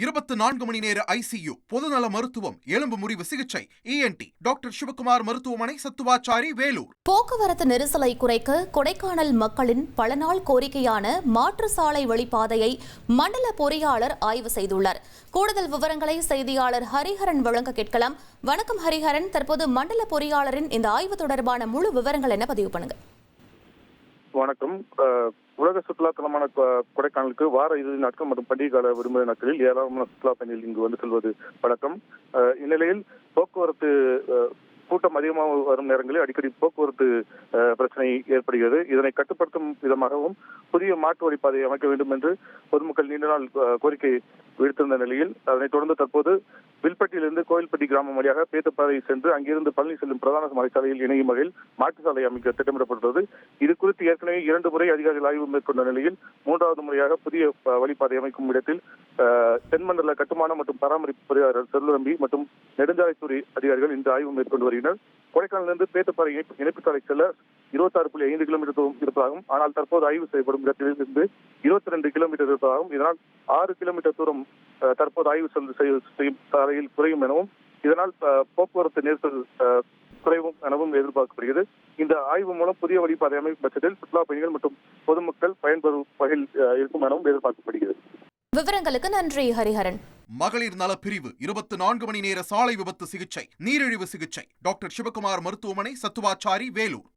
இருபத்தி நான்கு மணி நேர ஐசியு பொதுநல மருத்துவம் எலும்பு முறிவு சிகிச்சை இஎன்டி டாக்டர் சிவகுமார் மருத்துவமனை சத்துவாச்சாரி வேலூர். போக்குவரத்து நெரிசலை குறைக்க கொடைக்கானல் மக்களின் பல நாள் கோரிக்கையான மாற்று சாலை வழிப்பாதையை மண்டல பொறியாளர் ஆய்வு செய்துள்ளார். கூடுதல் விவரங்களை செய்தியாளர் ஹரிஹரன் வழங்க கேட்கலாம். வணக்கம் ஹரிஹரன். தற்போது மண்டல பொறியாளரின் இந்த ஆய்வு தொடர்பான முழு விவரங்கள் என்ன? பதிவு பண்ணுங்க. வணக்கம். உலக சுற்றுலா தலமான கொ- கொடைக்கானலுக்கு வார இறுதி நாட்கள் மற்றும் பண்டிகை கால விடுமுறை நாட்களில் ஏராளமான சுற்றுலா பயணிகள் இங்கு வந்து செல்வது வழக்கம். இந்நிலையில் போக்குவரத்து கூட்டம் அதிகமாக வரும் நேரங்களில் அடிக்கடி போக்குவரத்து பிரச்சனை ஏற்படுகிறது. இதனை கட்டுப்படுத்தும் விதமாகவும் புதிய மாட்டு வழிப்பாதையை அமைக்க வேண்டும் என்று பொதுமக்கள் நீண்ட நாள் கோரிக்கை விடுத்திருந்த நிலையில் அதனைத் தொடர்ந்து தற்போது வில்பட்டியிலிருந்து கோயில்பட்டி கிராமம் வழியாக பேத்தப்பாதை சென்று அங்கிருந்து பழனி செல்லும் பிரதான மலைச்சாலையில் இணையும் வகையில் மாற்று சாலை அமைக்க திட்டமிடப்பட்டுள்ளது. இது குறித்து ஏற்கனவே இரண்டு முறை அதிகாரிகள் ஆய்வு மேற்கொண்ட நிலையில் மூன்றாவது முறையாக புதிய வழிப்பாதை அமைக்கும் இடத்தில் தென்மண்டல கட்டுமான மற்றும் பராமரிப்பு பொறியாளர் செல்லுரம்பி மற்றும் நெடுஞ்சாலைத்துறை அதிகாரிகள் இந்த ஆய்வு மேற்கொண்டு வருகின்றனர் கொடைக்கானலிருந்து பேத்தப்பாறை இணைப்பு சாலை செல்ல இருபத்தாறு புள்ளி ஐந்து கிலோமீட்டர் தூரம் இருப்பதாகவும் ஆனால் தற்போது ஆய்வு செய்யப்படும் இடத்திலிருந்து இருபத்தி ரெண்டு கிலோமீட்டர் இருப்பதாகவும் இதனால் ஆறு கிலோமீட்டர் தூரம் தற்போது ஆய்வு செய்யும் சாலையில் குறையும் எனவும் இதனால் போக்குவரத்து நெரிசல் குறைவும் எனவும் எதிர்பார்க்கப்படுகிறது. இந்த ஆய்வு மூலம் புதிய வழிபாதை அமைக்கும் பட்சத்தில் சுற்றுலா பயணிகள் மற்றும் பொதுமக்கள் பயன்பெறும் வகையில் இருக்கும் எனவும் எதிர்பார்க்கப்படுகிறது. விவரங்களுக்கு நன்றி ஹரிஹரன். மகளிர் நல பிரிவு இருபத்தி நான்கு மணி நேர சாலை விபத்து சிகிச்சை நீரிழிவு சிகிச்சை. டாக்டர் சிவகுமார் மருத்துவமனை சத்துவாச்சாரி வேலூர்.